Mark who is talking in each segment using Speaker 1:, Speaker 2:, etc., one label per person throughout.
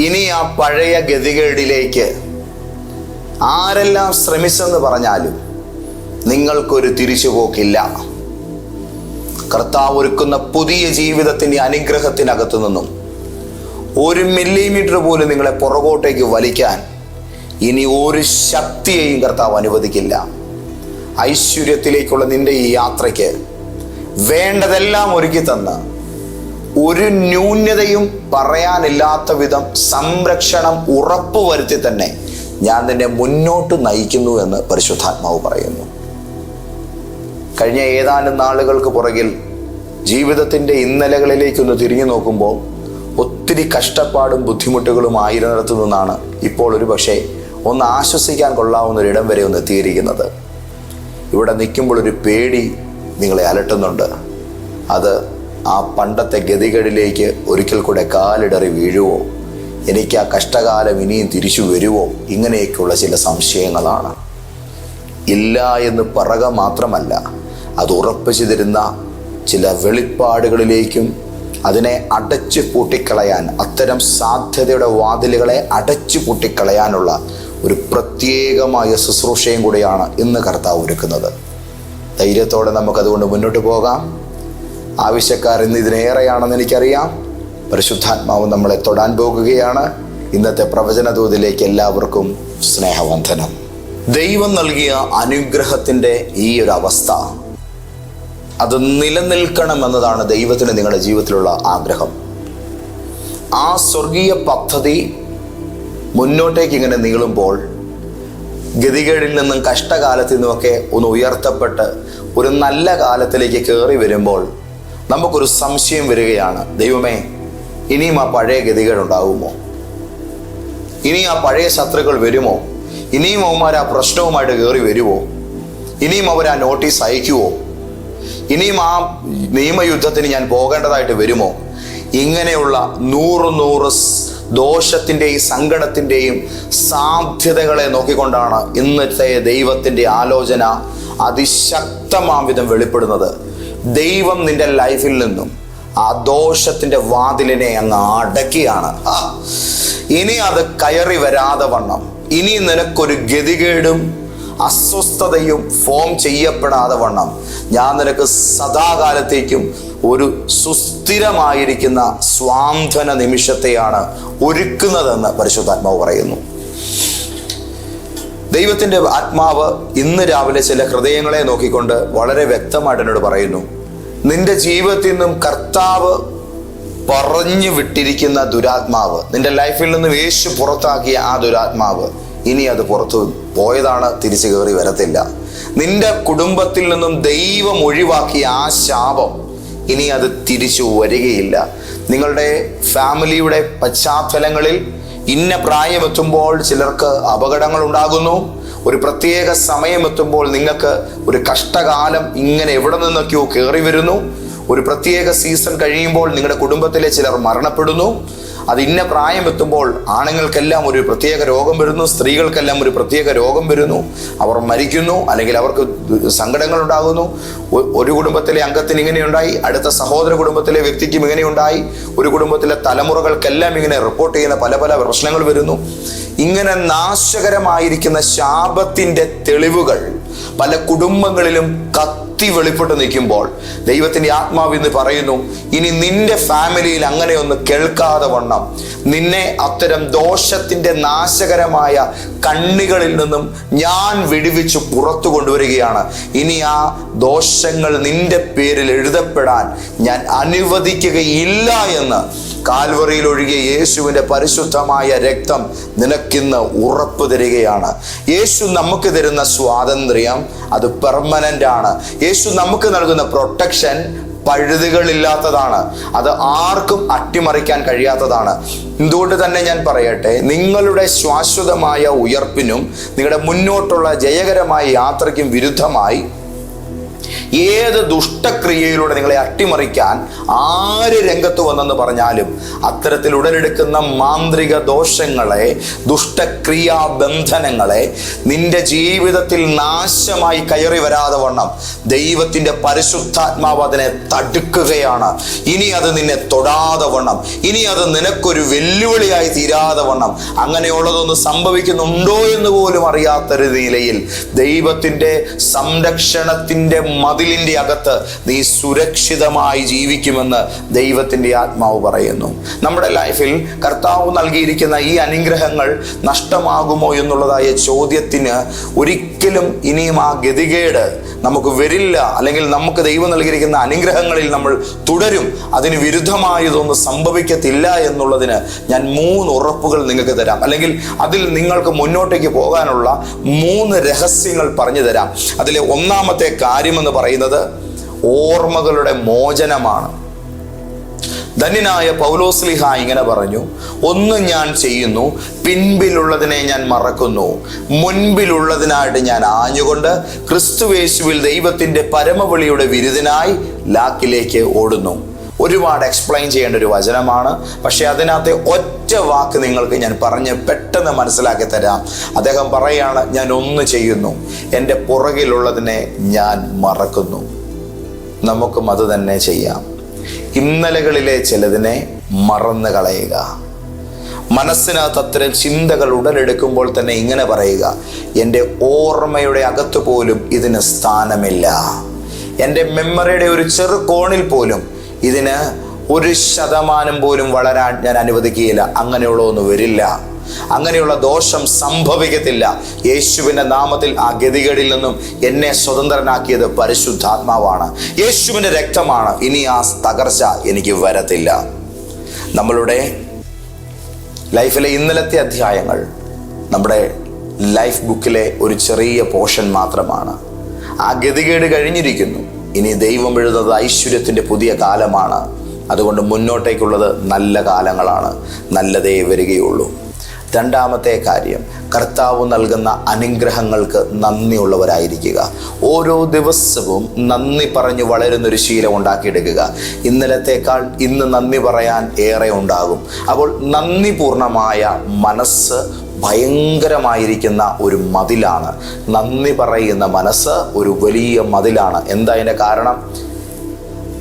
Speaker 1: ഇനി ആ പഴയ ഗതികേടിലേക്ക് ആരെല്ലാം ശ്രമിച്ചെന്ന് പറഞ്ഞാലും നിങ്ങൾക്കൊരു തിരിച്ചുപോക്കില്ല. കർത്താവ് ഒരുക്കുന്ന പുതിയ ജീവിതത്തിന്റെ അനുഗ്രഹത്തിനകത്തു നിന്നും ഒരു മില്ലിമീറ്റർ പോലും നിങ്ങളെ പുറകോട്ടേക്ക് വലിക്കാൻ ഇനി ഒരു ശക്തിയെയും കർത്താവ് അനുവദിക്കില്ല. ഐശ്വര്യത്തിലേക്കുള്ള നിന്റെ ഈ യാത്രയ്ക്ക് വേണ്ടതെല്ലാം ഒരുക്കി തന്ന് ഒരു ന്യൂനതയും പറയാനില്ലാത്ത വിധം സംരക്ഷണം ഉറപ്പുവരുത്തി തന്നെ ഞാൻ നിന്നെ മുന്നോട്ട് നയിക്കുന്നു എന്ന് പരിശുദ്ധാത്മാവ് പറയുന്നു. കഴിഞ്ഞ ഏതാനും നാളുകൾക്ക് പുറകിൽ ജീവിതത്തിന്റെ ഇന്നലകളിലേക്കൊന്ന് തിരിഞ്ഞു നോക്കുമ്പോൾ ഒത്തിരി കഷ്ടപ്പാടും ബുദ്ധിമുട്ടുകളും ആയിരുന്നിടത്തു നിന്നാണ് ഇപ്പോൾ ഒരു പക്ഷേ ഒന്ന് ആശ്വസിക്കാൻ കൊള്ളാവുന്ന ഒരിടം വരെ ഒന്ന് എത്തിയിരിക്കുന്നത്. ഇവിടെ നിൽക്കുമ്പോൾ ഒരു പേടി നിങ്ങളെ അലട്ടുന്നുണ്ട്. അത് ആ പണ്ടത്തെ ഗതികളിലേക്ക് ഒരിക്കൽ കൂടെ കാലിടറി വീഴുവോ? എനിക്ക് ആ കഷ്ടകാലം ഇനിയും തിരിച്ചു വരുവോ? ഇങ്ങനെയൊക്കെയുള്ള ചില സംശയങ്ങളാണ്. ഇല്ല എന്ന് പറക മാത്രമല്ല അത് ഉറപ്പിച്ചു തരുന്ന ചില വെളിപ്പാടുകളിലേക്കും അതിനെ അടച്ചു പൂട്ടിക്കളയാൻ അത്തരം സാധ്യതയുടെ വാതിലുകളെ അടച്ചു പൂട്ടിക്കളയാനുള്ള ഒരു പ്രത്യേകമായ ശുശ്രൂഷയും കൂടിയാണ് ഇന്ന് കർത്താവ് ഒരുക്കുന്നത്. ധൈര്യത്തോടെ നമുക്കതുകൊണ്ട് മുന്നോട്ട് പോകാം. ആവശ്യക്കാർ ഇന്ന് ഇതിനേറെയാണെന്ന് എനിക്കറിയാം. പരിശുദ്ധാത്മാവ് നമ്മളെ തൊടാൻ പോകുകയാണ്. ഇന്നത്തെ പ്രവചന ദൂതിലേക്ക് എല്ലാവർക്കും സ്നേഹവന്ധനം ദൈവം നൽകിയ അനുഗ്രഹത്തിന്റെ ഈ ഒരു അവസ്ഥ അത് നിലനിൽക്കണമെന്നതാണ് ദൈവത്തിന് നിങ്ങളുടെ ജീവിതത്തിലുള്ള ആഗ്രഹം. ആ സ്വർഗീയ പദ്ധതി മുന്നോട്ടേക്ക് ഇങ്ങനെ നീളുമ്പോൾ ഗതികേടിൽ നിന്നും കഷ്ടകാലത്തിൽ നിന്നുമൊക്കെ ഒന്ന് ഉയർത്തപ്പെട്ട് ഒരു നല്ല കാലത്തിലേക്ക് കയറി വരുമ്പോൾ നമുക്കൊരു സംശയം വരികയാണ്. ദൈവമേ ഇനിയും ആ പഴയ ഗതികേടുണ്ടാകുമോ ഇനി ആ പഴയ ശത്രുക്കൾ വരുമോ? ഇനിയും അവന്മാർ ആ പ്രശ്നവുമായിട്ട് കയറി വരുമോ? ഇനിയും അവർ ആ നോട്ടീസ് അയക്കുമോ ഇനിയും ആ നിയമയുദ്ധത്തിന് ഞാൻ പോകേണ്ടതായിട്ട് വരുമോ? ഇങ്ങനെയുള്ള നൂറ് നൂറ് ദോഷത്തിന്റെയും സങ്കടത്തിന്റെയും സാധ്യതകളെ നോക്കിക്കൊണ്ടാണ് ഇന്നത്തെ ദൈവത്തിന്റെ ആലോചന അതിശക്തമാം വിധം വെളിപ്പെടുന്നത്. ദൈവം നിന്റെ ലൈഫിൽ നിന്നും ആ ദോഷത്തിന്റെ വാതിലിനെ അങ്ങ് അടക്കിയാണ്. ഇനി അത് കയറി വരാതെ വണ്ണം. ഇനി നിനക്കൊരു ഗതികേടും അസ്വസ്ഥതയും ഫോം ചെയ്യപ്പെടാതെ വണ്ണം. ഞാൻ നിനക്ക് സദാകാലത്തേക്കും ഒരു സുസ്ഥിരമായിരിക്കുന്ന സ്വാന്തന നിമിഷത്തെയാണ് ഒരുക്കുന്നതെന്ന് പരിശുദ്ധാത്മാവ് പറയുന്നു. ദൈവത്തിന്റെ ആത്മാവ് ഇന്ന് രാവിലെ ചില ഹൃദയങ്ങളെ നോക്കിക്കൊണ്ട് വളരെ വ്യക്തമായിട്ട് എന്നോട് പറയുന്നു നിന്റെ ജീവിതത്തിൽ നിന്നും കർത്താവ് പറഞ്ഞു വിട്ടിരിക്കുന്ന ദുരാത്മാവ് നിന്റെ ലൈഫിൽ നിന്ന് യേശു പുറത്താക്കിയ ആ ദുരാത്മാവ് ഇനി അത് പുറത്തു പോയതാണ് തിരിച്ചു കയറി വരത്തില്ല. നിന്റെ കുടുംബത്തിൽ നിന്നും ദൈവം ഒഴിവാക്കിയ ആ ശാപം ഇനി അത് തിരിച്ചു വരികയില്ല. നിങ്ങളുടെ ഫാമിലിയുടെ പശ്ചാത്തലങ്ങളിൽ ഇന്ന പ്രായമെത്തുമ്പോൾ ചിലർക്ക് അപകടങ്ങൾ ഉണ്ടാകുന്നു ഒരു പ്രത്യേക സമയമെത്തുമ്പോൾ നിങ്ങൾക്ക് ഒരു കഷ്ടകാലം ഇങ്ങനെ എവിടെ നിന്നൊക്കെയോ കയറി വരുന്നു. ഒരു പ്രത്യേക സീസൺ കഴിയുമ്പോൾ നിങ്ങളുടെ കുടുംബത്തിലെ ചിലർ മരണപ്പെടുന്നു. അത് ഇന്ന പ്രായം എത്തുമ്പോൾ ആണുങ്ങൾക്കെല്ലാം ഒരു പ്രത്യേക രോഗം വരുന്നു സ്ത്രീകൾക്കെല്ലാം ഒരു പ്രത്യേക രോഗം വരുന്നു. അവർ മരിക്കുന്നു അല്ലെങ്കിൽ അവർക്ക് സങ്കടങ്ങൾ ഉണ്ടാകുന്നു ഒരു കുടുംബത്തിലെ അംഗത്തിന് ഇങ്ങനെയുണ്ടായി അടുത്ത സഹോദര കുടുംബത്തിലെ വ്യക്തിക്കും ഇങ്ങനെയുണ്ടായി. ഒരു കുടുംബത്തിലെ തലമുറകൾക്കെല്ലാം ഇങ്ങനെ റിപ്പോർട്ട് ചെയ്യുന്ന പല പല പ്രശ്നങ്ങൾ വരുന്നു. ഇങ്ങനെ നാശകരമായിരിക്കുന്ന ശാപത്തിന്റെ തെളിവുകൾ പല കുടുംബങ്ങളിലും കത്തി വെളിപ്പെട്ട് നിൽക്കുമ്പോൾ ദൈവത്തിന്റെ ആത്മാവ് ഇന്ന് പറയുന്നു ഇനി നിന്റെ ഫാമിലിയിൽ അങ്ങനെയൊന്ന് കേൾക്കാതെ വണ്ണം. നിന്നെ അത്തരം ദോഷത്തിന്റെ നാശകരമായ കണ്ണികളിൽ നിന്നും ഞാൻ വിടുവിച്ച് പുറത്തു കൊണ്ടുവരികയാണ്. ഇനി ആ ദോഷങ്ങൾ നിന്റെ പേരിൽ എഴുതപ്പെടാൻ ഞാൻ അനുവദിക്കുകയില്ല എന്ന് കാൽവറിയിൽ ഒഴുകിയ യേശുവിന്റെ പരിശുദ്ധമായ രക്തം നിനക്കിന്ന് ഉറപ്പ് തരികയാണ്. യേശു നമുക്ക് തരുന്ന സ്വാതന്ത്ര്യം അത് പെർമനന്റ് ആണ്. യേശു നമുക്ക് നൽകുന്ന പ്രൊട്ടക്ഷൻ പഴുതുകളില്ലാത്തതാണ്. അത് ആർക്കും അട്ടിമറിക്കാൻ കഴിയാത്തതാണ്. എന്തുകൊണ്ട് തന്നെ ഞാൻ പറയട്ടെ നിങ്ങളുടെ ശാശ്വതമായ ഉയർപ്പിനും നിങ്ങളുടെ മുന്നോട്ടുള്ള ജയകരമായ യാത്രയ്ക്കും വിരുദ്ധമായി ഏത് ദുഷ്ടക്രിയയിലൂടെ നിങ്ങളെ അട്ടിമറിക്കാൻ ആര് രംഗത്ത് വന്നെന്ന് പറഞ്ഞാലും അത്തരത്തിൽ ഉടലെടുക്കുന്ന മാന്ത്രിക ദോഷങ്ങളെ ദുഷ്ടക്രിയാ ബന്ധനങ്ങളെ നിന്റെ ജീവിതത്തിൽ നാശമായി കയറി വരാതെ വണ്ണം ദൈവത്തിന്റെ പരിശുദ്ധാത്മാവ് അതിനെ തടുക്കുകയാണ്. ഇനി അത് നിന്നെ തൊടാതെ വണ്ണം. ഇനി അത് നിനക്കൊരു വെല്ലുവിളിയായി തീരാതെ വണ്ണം. അങ്ങനെയുള്ളതൊന്നും സംഭവിക്കുന്നുണ്ടോ എന്ന് പോലും അറിയാത്തൊരു നിലയിൽ ദൈവത്തിന്റെ സംരക്ഷണത്തിന്റെ മതിലിന്റെ അകത്ത് നീ സുരക്ഷിതമായി ജീവിക്കുമെന്ന് ദൈവത്തിന്റെ ആത്മാവ് പറയുന്നു. നമ്മുടെ ലൈഫിൽ കർത്താവ് നൽകിയിരിക്കുന്ന ഈ അനുഗ്രഹങ്ങൾ നഷ്ടമാകുമോ എന്നുള്ളതായ ചോദ്യത്തിന് ഒരിക്കലും ഇനിയും ആ ഗതികേട് നമുക്ക് വരില്ല. അല്ലെങ്കിൽ നമുക്ക് ദൈവം നൽകിയിരിക്കുന്ന അനുഗ്രഹങ്ങളിൽ നമ്മൾ തുടരും. അതിന് വിരുദ്ധമായതൊന്നും സംഭവിക്കത്തില്ല എന്നുള്ളതിന് ഞാൻ മൂന്ന് ഉറപ്പുകൾ നിങ്ങൾക്ക് തരാം. അല്ലെങ്കിൽ അതിൽ നിങ്ങൾക്ക് മുന്നോട്ടേക്ക് പോകാനുള്ള മൂന്ന് രഹസ്യങ്ങൾ പറഞ്ഞു തരാം. അതിലെ ഒന്നാമത്തെ കാര്യമെന്ന് പറയുന്നത് ഓർമ്മകളുടെ മോചനമാണ്. ധന്യനായ പൗലോസ്ലിഹ ഇങ്ങനെ പറഞ്ഞു ഒന്ന് ഞാൻ ചെയ്യുന്നു പിൻപിലുള്ളതിനെ ഞാൻ മറക്കുന്നു. മുൻപിലുള്ളതിനായിട്ട് ഞാൻ ആഞ്ഞുകൊണ്ട് ക്രിസ്തുവേശുവിൽ ദൈവത്തിന്റെ പരമവിളിയുടെ വിരുദിനായി ലാക്കിലേക്ക് ഓടുന്നു. ഒരുപാട് എക്സ്പ്ലെയിൻ ചെയ്യേണ്ട ഒരു വചനമാണ്. പക്ഷേ അതിനകത്തെ ഒറ്റ വാക്ക് നിങ്ങൾക്ക് ഞാൻ പറഞ്ഞ് പെട്ടെന്ന് മനസ്സിലാക്കി തരാം. അദ്ദേഹം പറയാണ് ഞാൻ ഒന്ന് ചെയ്യുന്നു. എന്റെ പുറകിലുള്ളതിനെ ഞാൻ മറക്കുന്നു. നമുക്കും അത് തന്നെ ചെയ്യാം. ഇന്നലകളിലെ ചിലതിനെ മറന്നു കളയുക. മനസ്സിനകത്ത് അത്തരം ചിന്തകൾ ഉടലെടുക്കുമ്പോൾ തന്നെ ഇങ്ങനെ പറയുക. എന്റെ ഓർമ്മയുടെ അകത്ത് പോലും ഇതിന് സ്ഥാനമില്ല. എന്റെ മെമ്മറിയുടെ ഒരു ചെറു കോണിൽ പോലും ഇതിന് ഒരു ശതമാനം പോലും വളരാൻ ഞാൻ അനുവദിക്കുകയില്ല. അങ്ങനെയുള്ള ഒന്നും വരില്ല. അങ്ങനെയുള്ള ദോഷം സംഭവിക്കത്തില്ല. യേശുവിന്റെ നാമത്തിൽ ആ ഗതികളിൽ നിന്നും എന്നെ സ്വതന്ത്രനാക്കിയത് പരിശുദ്ധാത്മാവാണ്. യേശുവിന്റെ രക്തമാണ്. ഇനി ആ തകർച്ച എനിക്ക് വരത്തില്ല. നമ്മളുടെ ലൈഫിലെ ഇന്നലത്തെ അധ്യായങ്ങൾ നമ്മുടെ ലൈഫ് ബുക്കിലെ ഒരു ചെറിയ പോർഷൻ മാത്രമാണ്. ആ ഗതികേട് കഴിഞ്ഞിരിക്കുന്നു. ഇനി ദൈവം എഴുതുന്നത് ഐശ്വര്യത്തിന്റെ പുതിയ കാലമാണ്. അതുകൊണ്ട് മുന്നോട്ടേക്കുള്ളത് നല്ല കാലങ്ങളാണ്. നല്ലതേ വരികയുള്ളൂ. രണ്ടാമത്തെ കാര്യം കർത്താവ് നൽകുന്ന അനുഗ്രഹങ്ങൾക്ക് നന്ദിയുള്ളവരായിരിക്കുക. ഓരോ ദിവസവും നന്ദി പറഞ്ഞു വളരുന്നൊരു ശീലം ഉണ്ടാക്കിയെടുക്കുക. ഇന്നലത്തേക്കാൾ ഇന്ന് നന്ദി പറയാൻ ഏറെ ഉണ്ടാകും. അപ്പോൾ നന്ദിപൂർണമായ മനസ്സ് ഭയങ്കരമായിരിക്കുന്ന ഒരു മതിലാണ്. നന്ദി പറയുന്ന മനസ്സ് ഒരു വലിയ മതിലാണ്. എന്താ കാരണം?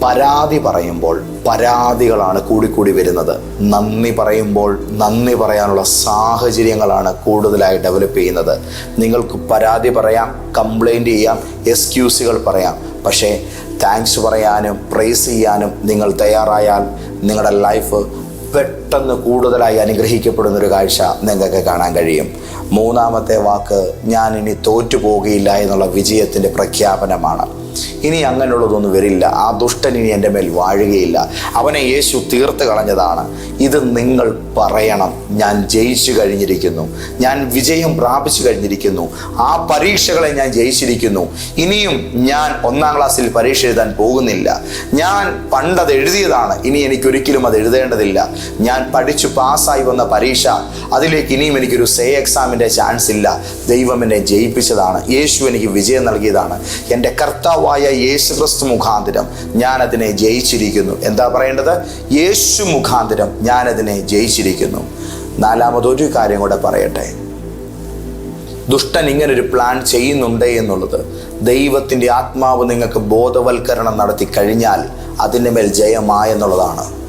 Speaker 1: പരാതി പറയുമ്പോൾ പരാതികളാണ് കൂടിക്കൂടി വരുന്നത്. നന്ദി പറയുമ്പോൾ നന്ദി പറയാനുള്ള സാഹചര്യങ്ങളാണ് കൂടുതലായി ഡെവലപ്പ് ചെയ്യുന്നത്. നിങ്ങൾക്ക് പരാതി പറയാം കംപ്ലൈന്റ് ചെയ്യാം എക്സ്ക്യൂസുകൾ പറയാം. പക്ഷേ താങ്ക്സ് പറയാനും പ്രേസ് ചെയ്യാനും നിങ്ങൾ തയ്യാറായാൽ നിങ്ങളുടെ ലൈഫ് പെട്ടെന്ന് കൂടുതലായി അനുഗ്രഹിക്കപ്പെടുന്ന ഒരു കാഴ്ച നിങ്ങൾക്ക് കാണാൻ കഴിയും. മൂന്നാമത്തെ വാക്ക് ഞാൻ ഇനി തോറ്റു പോകുകയില്ല എന്നുള്ള വിജയത്തിന്റെ പ്രഖ്യാപനമാണ്. ഇനി അങ്ങനെയുള്ളതൊന്നും വരില്ല. ആ ദുഷ്ടൻ ഇനി എന്റെ മേൽ വാഴുകയില്ല. അവനെ യേശു തീർത്ത് കളഞ്ഞതാണ്. ഇത് നിങ്ങൾ പറയണം. ഞാൻ ജയിച്ചു കഴിഞ്ഞിരിക്കുന്നു. ഞാൻ വിജയം പ്രാപിച്ചു കഴിഞ്ഞിരിക്കുന്നു. ആ പരീക്ഷകളെ ഞാൻ ജയിച്ചിരിക്കുന്നു. ഇനിയും ഞാൻ ഒന്നാം ക്ലാസ്സിൽ പരീക്ഷ എഴുതാൻ പോകുന്നില്ല. ഞാൻ പണ്ടത് എഴുതിയതാണ്. ഇനി എനിക്കൊരിക്കലും അത് എഴുതേണ്ടതില്ല. ഞാൻ പഠിച്ചു പാസ്സായി വന്ന പരീക്ഷ. അതിലേക്ക് ഇനിയും എനിക്കൊരു സേ എക്സാമിന്റെ ചാൻസ് ഇല്ല. ദൈവം എന്നെ ജയിപ്പിച്ചതാണ്. യേശു എനിക്ക് വിജയം നൽകിയതാണ്. എന്റെ കർത്താവായ യേശു ക്രിസ്തു മുഖാന്തരം ഞാനതിനെ ജയിച്ചിരിക്കുന്നു. എന്താ പറയേണ്ടത്? യേശു മുഖാന്തരം ഞാനതിനെ ജയിച്ചിരിക്കുന്നു. നാലാമതൊരു കാര്യം കൂടെ പറയട്ടെ. ദുഷ്ടൻ ഇങ്ങനൊരു പ്ലാൻ ചെയ്യുന്നുണ്ട് എന്നുള്ളത് ദൈവത്തിന്റെ ആത്മാവ് നിങ്ങൾക്ക് ബോധവൽക്കരണം നടത്തി കഴിഞ്ഞാൽ അതിന്റെ മേൽ ജയമായെന്നുള്ളതാണ്.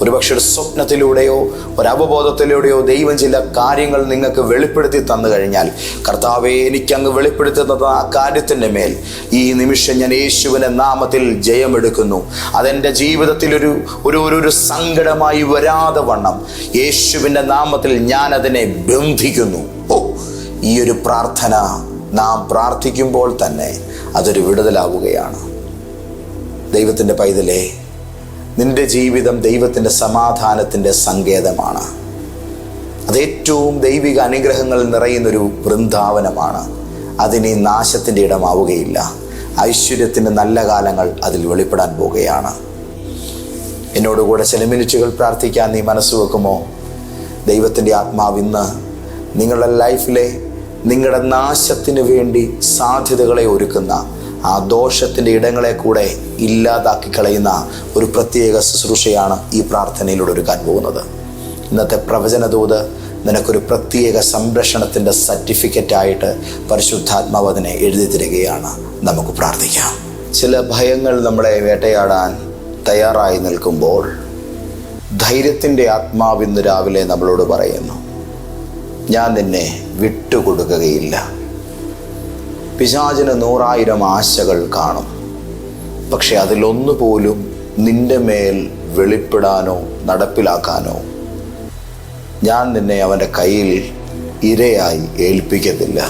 Speaker 1: ഒരുപക്ഷെ ഒരു സ്വപ്നത്തിലൂടെയോ ഒരവബോധത്തിലൂടെയോ ദൈവം ചില കാര്യങ്ങൾ നിങ്ങൾക്ക് വെളിപ്പെടുത്തി തന്നു കഴിഞ്ഞാൽ കർത്താവെ എനിക്കങ്ങ് വെളിപ്പെടുത്തി തന്ന ആ കാര്യത്തിന്റെ മേൽ. ഈ നിമിഷം ഞാൻ യേശുവിന്റെ നാമത്തിൽ ജയമെടുക്കുന്നു. അതെന്റെ ജീവിതത്തിൽ ഒരു ഒരു ഒരു സങ്കടമായി വരാതെ വണ്ണം. യേശുവിന്റെ നാമത്തിൽ ഞാൻ അതിനെ ബന്ധിക്കുന്നു. ഓ ഈ ഒരു പ്രാർത്ഥന നാം പ്രാർത്ഥിക്കുമ്പോൾ തന്നെ അതൊരു വിടുതലാവുകയാണ്. ദൈവത്തിന്റെ പൈതലേ നിന്റെ ജീവിതം ദൈവത്തിന്റെ സമാധാനത്തിന്റെ സങ്കേതമാണ്. അതേറ്റവും ദൈവിക അനുഗ്രഹങ്ങൾ നിറയുന്നൊരു വൃന്ദാവനമാണ്. അതിനി നാശത്തിന്റെ ഇടമാവുകയില്ല. ഐശ്വര്യത്തിന്റെ നല്ല കാലങ്ങൾ അതിൽ വെളിപ്പെടാൻ പോവുകയാണ്. എന്നോടുകൂടെ ചില മിനിറ്റുകൾ പ്രാർത്ഥിക്കാൻ നീ മനസ്സ് വെക്കുമോ? ദൈവത്തിന്റെ ആത്മാവ് ഇന്ന് നിങ്ങളുടെ ലൈഫിലെ നിങ്ങളുടെ നാശത്തിന് വേണ്ടി സാധ്യതകളെ ഒരുക്കുന്ന ആ ദോഷത്തിന്റെ ഇടങ്ങളെ കൂടെ ഇല്ലാതാക്കി കളയുന്ന ഒരു പ്രത്യേക ശുശ്രൂഷയാണ് ഈ പ്രാർത്ഥനയിലൂടെ ഒരുക്കാൻ പോകുന്നത്. ഇന്നത്തെ പ്രവചന പ്രവചനദൂത് നിനക്കൊരു പ്രത്യേക സംരക്ഷണത്തിന്റെ സർട്ടിഫിക്കറ്റായിട്ട് പരിശുദ്ധാത്മാവ് അതിനെ എഴുതി തരികയാണ്. നമുക്ക് പ്രാർത്ഥിക്കാം. ചില ഭയങ്ങൾ നമ്മളെ വേട്ടയാടാൻ തയ്യാറായി നിൽക്കുമ്പോൾ ധൈര്യത്തിന്റെ ആത്മാവ് ഇന്ന് രാവിലെ നമ്മളോട് പറയുന്നു ഞാൻ നിന്നെ വിട്ടുകൊടുക്കുകയില്ല. പിശാചിന് നൂറായിരം ആശകൾ കാണും. പക്ഷെ അതിലൊന്നുപോലും നിന്റെ മേൽ വെളിപ്പെടാനോ നടപ്പിലാക്കാനോ ഞാൻ നിന്നെ അവന്റെ കയ്യിൽ ഇരയായി ഏൽപ്പിക്കത്തില്ല.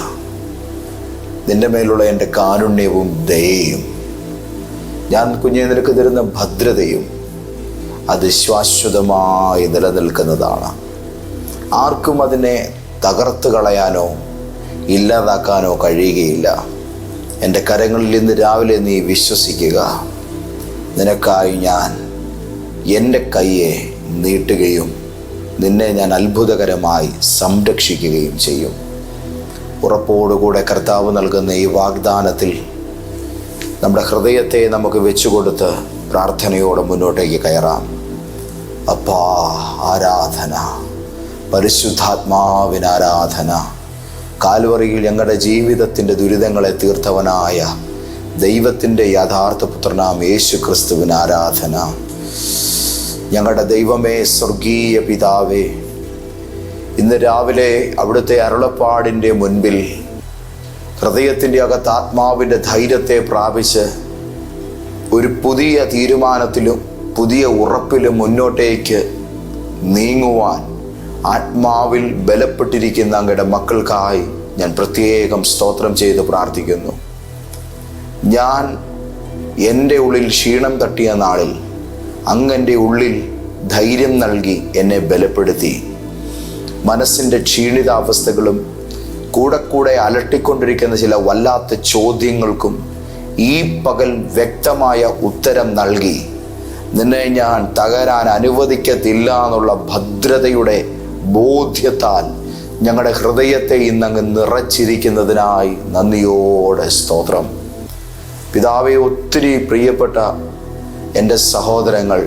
Speaker 1: നിന്റെ മേലുള്ള എന്റെ കാരുണ്യവും ദയയും ഞാൻ കുഞ്ഞെ നിനക്ക് തരുന്ന ഭദ്രതയും അത് ശാശ്വതമായി നിലനിൽക്കുന്നതാണ്. ആർക്കും അതിനെ തകർത്ത് കളയാനോ ഇല്ലാതാക്കാനോ കഴിയുകയില്ല. എന്റെ കരങ്ങളിൽ ഇന്ന് രാവിലെ നീ വിശ്വസിക്കുക. നിനക്കായി ഞാൻ എന്റെ കയ്യെ നീട്ടുകയും നിന്നെ ഞാൻ അത്ഭുതകരമായി സംരക്ഷിക്കുകയും ചെയ്യും. ഉറപ്പോടുകൂടെ കർത്താവ് നൽകുന്ന ഈ വാഗ്ദാനത്തിൽ നമ്മുടെ ഹൃദയത്തെ നമുക്ക് വെച്ചുകൊടുത്ത് പ്രാർത്ഥനയോടെ മുന്നോട്ടേക്ക് കയറാം. അപ്പാ ആരാധന. പരിശുദ്ധാത്മാവിന് ആരാധന. കാൽവറിയിൽ ഞങ്ങളുടെ ജീവിതത്തിന്റെ ദുരിതങ്ങളെ തീർത്തവനായ ദൈവത്തിന്റെ യഥാർത്ഥ പുത്രനാം യേശു ക്രിസ്തുവിന് ആരാധന. ഞങ്ങളുടെ ദൈവമേ സ്വർഗീയ പിതാവേ ഇന്ന് രാവിലെ അവിടുത്തെ അരുളപ്പാടിന്റെ മുൻപിൽ ഹൃദയത്തിന്റെ അകത്ത് ആത്മാവിന്റെ ധൈര്യത്തെ പ്രാപിച്ച് ഒരു പുതിയ തീരുമാനത്തിലും പുതിയ ഉറപ്പിലും മുന്നോട്ടേക്ക് നീങ്ങുവാൻ ആത്മാവിൽ ബലപ്പെട്ടിരിക്കുന്ന അങ്ങയുടെ മക്കൾക്കായി ഞാൻ പ്രത്യേകം സ്തോത്രം ചെയ്ത് പ്രാർത്ഥിക്കുന്നു. ഞാൻ എന്റെ ഉള്ളിൽ ക്ഷീണം തട്ടിയ നാളിൽ അങ്ങന്റെ ഉള്ളിൽ ധൈര്യം നൽകി എന്നെ ബലപ്പെടുത്തി. മനസ്സിന്റെ ക്ഷീണിതാവസ്ഥകളും കൂടെ കൂടെ അലട്ടിക്കൊണ്ടിരിക്കുന്ന ചില വല്ലാത്ത ചോദ്യങ്ങൾക്കും ഈ പകൽ വ്യക്തമായ ഉത്തരം നൽകി. നിന്നെ ഞാൻ തകരാൻ അനുവദിക്കത്തില്ല എന്നുള്ള ഭദ്രതയുടെ ബോധ്യത്താൽ ഞങ്ങളുടെ ഹൃദയത്തെ ഇന്നങ്ങ് നിറച്ചിരിക്കുന്നതിനായി നന്ദിയോടെ സ്തോത്രം. പിതാവെ ഒത്തിരി പ്രിയപ്പെട്ട എന്റെ സഹോദരങ്ങൾ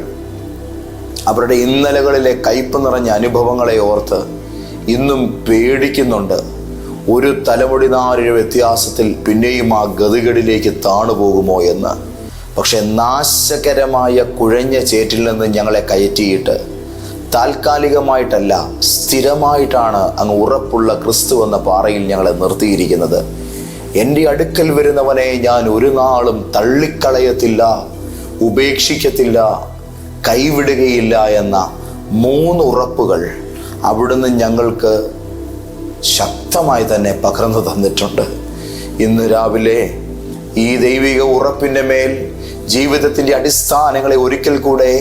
Speaker 1: അവരുടെ ഇന്നലകളിലെ കയ്പ് നിറഞ്ഞ അനുഭവങ്ങളെ ഓർത്ത് ഇന്നും പേടിക്കുന്നുണ്ട്. ഒരു തലമുടി നാരിഴ വ്യത്യാസത്തിൽ പിന്നെയും ആ ഗതികളിലേക്ക് താണുപോകുമോ എന്ന്. പക്ഷെ നാശകരമായ കുഴഞ്ഞ ചേറ്റിൽ നിന്ന് ഞങ്ങളെ കയറ്റിയിട്ട് താൽക്കാലികമായിട്ടല്ല സ്ഥിരമായിട്ടാണ് അങ്ങ് ഉറപ്പുള്ള ക്രിസ്തു എന്ന പാറയിൽ ഞങ്ങളെ നിർത്തിയിരിക്കുന്നത്. എന്റെ അടുക്കൽ വരുന്നവനെ ഞാൻ ഒരു നാളും തള്ളിക്കളയത്തില്ല ഉപേക്ഷിക്കത്തില്ല കൈവിടുകയില്ല എന്ന മൂന്ന് ഉറപ്പുകൾ അവിടുന്ന് ഞങ്ങൾക്ക് ശക്തമായി തന്നെ പകർന്നു തന്നിട്ടുണ്ട്. ഇന്ന് രാവിലെ ഈ ദൈവിക ഉറപ്പിന്റെ മേൽ ജീവിതത്തിന്റെ അടിസ്ഥാനങ്ങളെ ഒരിക്കൽ കൂടെ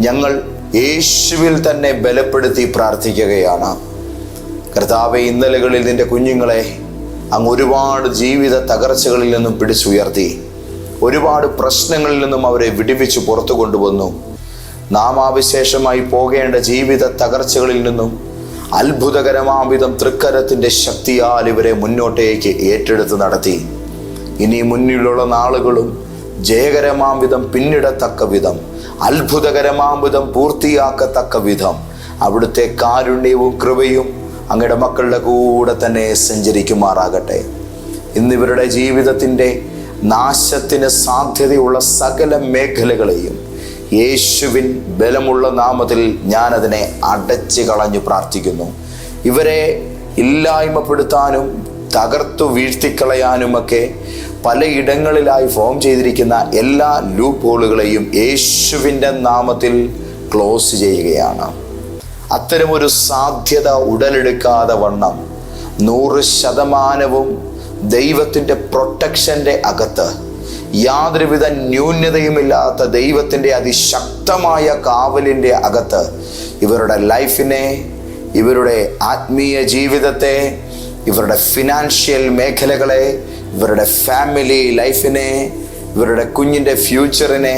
Speaker 1: ഞങ്ങൾ യേശുവിൽ തന്നെ ബലപ്പെടുത്തി പ്രാർത്ഥിക്കുകയാണ്. കർത്താവ് ഇന്നലകളിൽ നിന്റെ കുഞ്ഞുങ്ങളെ അങ്ങ് ഒരുപാട് ജീവിത തകർച്ചകളിൽ നിന്നും പിടിച്ചുയർത്തി ഒരുപാട് പ്രശ്നങ്ങളിൽ നിന്നും അവരെ വിടിവിച്ച് പുറത്തു കൊണ്ടുവന്നു. നാമാവിശേഷമായി പോകേണ്ട ജീവിത തകർച്ചകളിൽ നിന്നും അത്ഭുതകരമാവിധം തൃക്കരത്തിന്റെ ശക്തിയാൽ ഇവരെ മുന്നോട്ടേക്ക് ഏറ്റെടുത്ത് നടത്തി. ഇനി മുന്നിലുള്ള നാളുകളും ജയകരമാം വിധം പിന്നിടത്തക്ക വിധം. അത്ഭുതകരമാം വിധം പൂർത്തിയാക്കത്തക്ക വിധം. അവിടുത്തെ കാരുണ്യവും കൃപയും അങ്ങയുടെ മക്കളുടെ കൂടെ തന്നെ സഞ്ചരിക്കുമാറാകട്ടെ. ഇന്നിവരുടെ ജീവിതത്തിന്റെ നാശത്തിന് സാധ്യതയുള്ള സകല മേഖലകളെയും യേശുവിൻ ബലമുള്ള നാമത്തിൽ ഞാനതിനെ അടച്ചു കളഞ്ഞു പ്രാർത്ഥിക്കുന്നു. ഇവരെ ഇല്ലായ്മപ്പെടുത്താനും തകർത്തു വീഴ്ത്തിക്കളയാനുമൊക്കെ പലയിടങ്ങളിലായി ഫോം ചെയ്തിരിക്കുന്ന എല്ലാ ലൂപ്പ് ഹോളുകളെയും യേശുവിന്റെ നാമത്തിൽ ക്ലോസ് ചെയ്യുകയാണ്. അത്തരമൊരു സാധ്യത ഉടലെടുക്കാതെ വണ്ണം. നൂറ് ശതമാനവും ദൈവത്തിന്റെ പ്രൊട്ടക്ഷന്റെ അകത്ത്. യാതൊരുവിധ ന്യൂനതയുമില്ലാത്ത ദൈവത്തിന്റെ അതിശക്തമായ കാവലിന്റെ അകത്ത്. ഇവരുടെ ലൈഫിനെ ഇവരുടെ ആത്മീയ ജീവിതത്തെ ഇവരുടെ ഫിനാൻഷ്യൽ മേഖലകളെ ഇവരുടെ ഫാമിലി ലൈഫിനെ ഇവരുടെ കുഞ്ഞിന്റെ ഫ്യൂച്ചറിനെ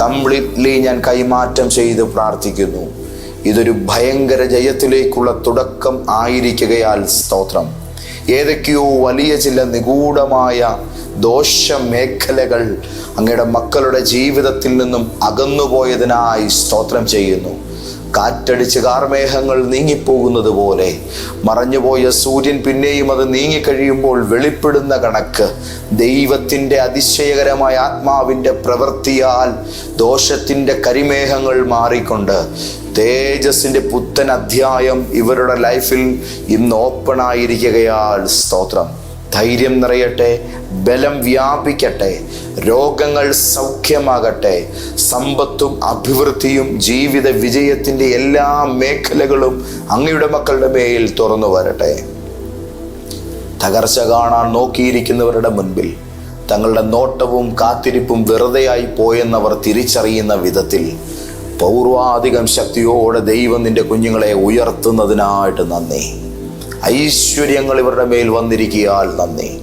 Speaker 1: കംപ്ലീറ്റ്ലി ഞാൻ കൈമാറ്റം ചെയ്ത് പ്രാർത്ഥിക്കുന്നു. ഇതൊരു ഭയങ്കര ജയത്തിലേക്കുള്ള തുടക്കം ആയിരിക്കുകയാൽ സ്തോത്രം. ഏതൊക്കെയോ വലിയ ചില നിഗൂഢമായ ദോഷമേഖലകൾ അങ്ങയുടെ മക്കളുടെ ജീവിതത്തിൽ നിന്നും അകന്നുപോയതിനായി സ്തോത്രം ചെയ്യുന്നു. കാറ്റടിച്ച് കാർമേഘങ്ങൾ നീങ്ങിപ്പോകുന്നത് പോലെ. മറഞ്ഞുപോയ സൂര്യൻ പിന്നെയും അത് നീങ്ങിക്കഴിയുമ്പോൾ വെളിപ്പെടുന്ന കണക്ക്. ദൈവത്തിന്റെ അതിശയകരമായ ആത്മാവിന്റെ പ്രവൃത്തിയാൽ ദോഷത്തിന്റെ കരിമേഘങ്ങൾ മാറിക്കൊണ്ട് തേജസിന്റെ പുത്തൻ അധ്യായം ഇവരുടെ ലൈഫിൽ ഇന്ന് ഓപ്പൺ ആയിരിക്കുകയാൽ സ്തോത്രം. ധൈര്യം നിറയട്ടെ ബലം വ്യാപിക്കട്ടെ രോഗങ്ങൾ സൗഖ്യമാകട്ടെ സമ്പത്തും അഭിവൃദ്ധിയും ജീവിത വിജയത്തിന്റെ എല്ലാ മേഖലകളും അങ്ങയുടെ മക്കളുടെ മേൽ തുറന്നു വരട്ടെ. തകർച്ച കാണാൻ നോക്കിയിരിക്കുന്നവരുടെ മുൻപിൽ തങ്ങളുടെ നോട്ടവും കാത്തിരിപ്പും വെറുതെയായി പോയെന്നവർ തിരിച്ചറിയുന്ന വിധത്തിൽ പൗർവാധികം ശക്തിയോടെ ദൈവം നിന്റെ കുഞ്ഞുങ്ങളെ ഉയർത്തുന്നതിനായിട്ട് നന്ദി. ഐശ്വര്യങ്ങൾ ഇവരുടെ മേൽ വന്നിരിക്കുകയാൽ നന്ദി.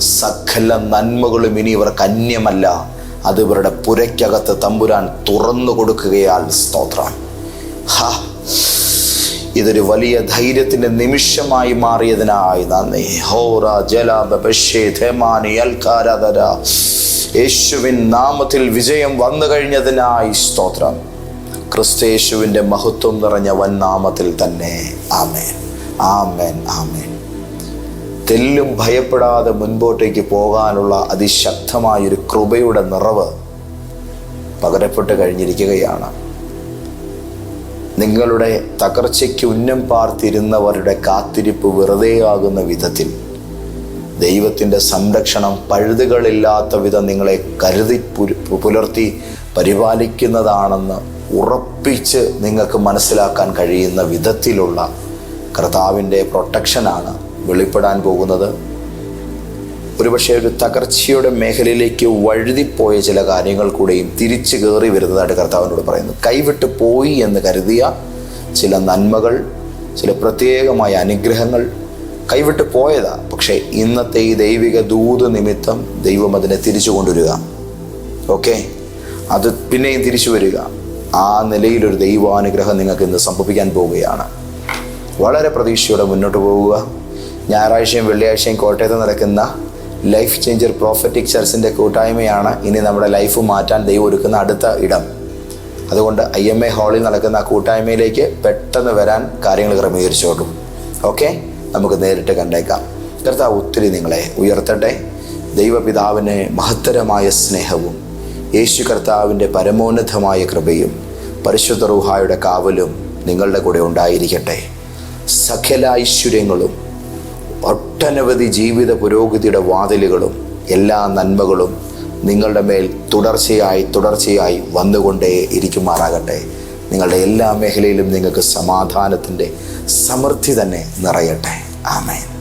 Speaker 1: സകല നന്മകളും ഇനി ഇവർക്ക് അന്യമല്ല. അത് ഇവരുടെ പുരയ്ക്കകത്ത് തമ്പുരാൻ തുറന്നു കൊടുക്കുകയാൽ സ്തോത്രം. ഇതൊരു വലിയ ധൈര്യത്തിന്റെ നിമിഷമായി മാറിയതിനായി നന്ദി. ഹോറ ജല അൽക്കാരതര യേശുവിൻ നാമത്തിൽ വിജയം വന്നു കഴിഞ്ഞതിനായി സ്തോത്രം. ക്രിസ്തേശുവിന്റെ മഹത്വം നിറഞ്ഞ വൻ നാമത്തിൽ തന്നെ. ആമേൻ. ആമേൻ ആമേൻ. തെല്ലും ഭയപ്പെടാതെ മുൻപോട്ടേക്ക് പോകാനുള്ള അതിശക്തമായൊരു കൃപയുടെ നിറവ് പകരപ്പെട്ട് കഴിഞ്ഞിരിക്കുകയാണ്. നിങ്ങളുടെ തകർച്ചയ്ക്ക് ഉന്നം പാർത്തിരുന്നവരുടെ കാത്തിരിപ്പ് വെറുതെയാകുന്ന വിധത്തിൽ ദൈവത്തിന്റെ സംരക്ഷണം പഴുതുകളില്ലാത്ത വിധം നിങ്ങളെ കരുതി പുലർത്തി പരിപാലിക്കുന്നതാണെന്ന് ഉറപ്പിച്ച് നിങ്ങൾക്ക് മനസ്സിലാക്കാൻ കഴിയുന്ന വിധത്തിലുള്ള കർത്താവിന്റെ പ്രൊട്ടക്ഷനാണ് വെളിപ്പെടാൻ പോകുന്നത്. ഒരുപക്ഷെ ഒരു തകർച്ചയുടെ മേഖലയിലേക്ക് വഴുതിപ്പോയ ചില കാര്യങ്ങൾ കൂടെയും തിരിച്ചു കയറി വരുന്നതായിട്ട് കർത്താവിനോട് പറയുന്നു. കൈവിട്ട് പോയി എന്ന് കരുതിയ ചില നന്മകൾ ചില പ്രത്യേകമായ അനുഗ്രഹങ്ങൾ കൈവിട്ട് പോയതാ. പക്ഷേ ഇന്നത്തെ ഈ ദൈവിക ദൂത് നിമിത്തം ദൈവം അതിനെ തിരിച്ചു കൊണ്ടുവരിക. ഓക്കെ? അത് പിന്നെയും തിരിച്ചു വരിക. ആ നിലയിലൊരു ദൈവാനുഗ്രഹം നിങ്ങൾക്ക് ഇന്ന് സംഭവിക്കാൻ പോവുകയാണ്. വളരെ പ്രതീക്ഷയോടെ മുന്നോട്ട് പോവുക. ഞായറാഴ്ചയും വെള്ളിയാഴ്ചയും കോട്ടയത്ത് നടക്കുന്ന ലൈഫ് ചേഞ്ചർ പ്രോഫറ്റിക് ചർച്ചിന്റെ കൂട്ടായ്മയാണ് ഇനി നമ്മുടെ ലൈഫ് മാറ്റാൻ ദൈവം ഒരുക്കുന്ന അടുത്ത ഇടം. അതുകൊണ്ട് ഐ എം എ ഹാളിൽ നടക്കുന്ന ആ കൂട്ടായ്മയിലേക്ക് പെട്ടെന്ന് വരാൻ കാര്യങ്ങൾ ക്രമീകരിച്ചോട്ടും. ഓക്കെ നമുക്ക് നേരിട്ട് കണ്ടേക്കാം. കർത്താവ് ഒത്തിരി നിങ്ങളെ ഉയർത്തട്ടെ. ദൈവപിതാവിന് മഹത്തരമായ സ്നേഹവും യേശു കർത്താവിന്റെ പരമോന്നതമായ കൃപയും പരിശുദ്ധ റൂഹായുടെ കാവലും നിങ്ങളുടെ കൂടെ ഉണ്ടായിരിക്കട്ടെ. സകല ഐശ്വര്യങ്ങളും ഒട്ടനവധി ജീവിത പുരോഗതിയുടെ വാതിലുകളും എല്ലാ നന്മകളും നിങ്ങളുടെ മേൽ തുടർച്ചയായി തുടർച്ചയായി വന്നുകൊണ്ടേ ഇരിക്കുമാറാകട്ടെ. നിങ്ങളുടെ എല്ലാ മേഖലയിലും നിങ്ങൾക്ക് സമാധാനത്തിന്റെ സമൃദ്ധി തന്നെ നിറയട്ടെ. ആമേൻ.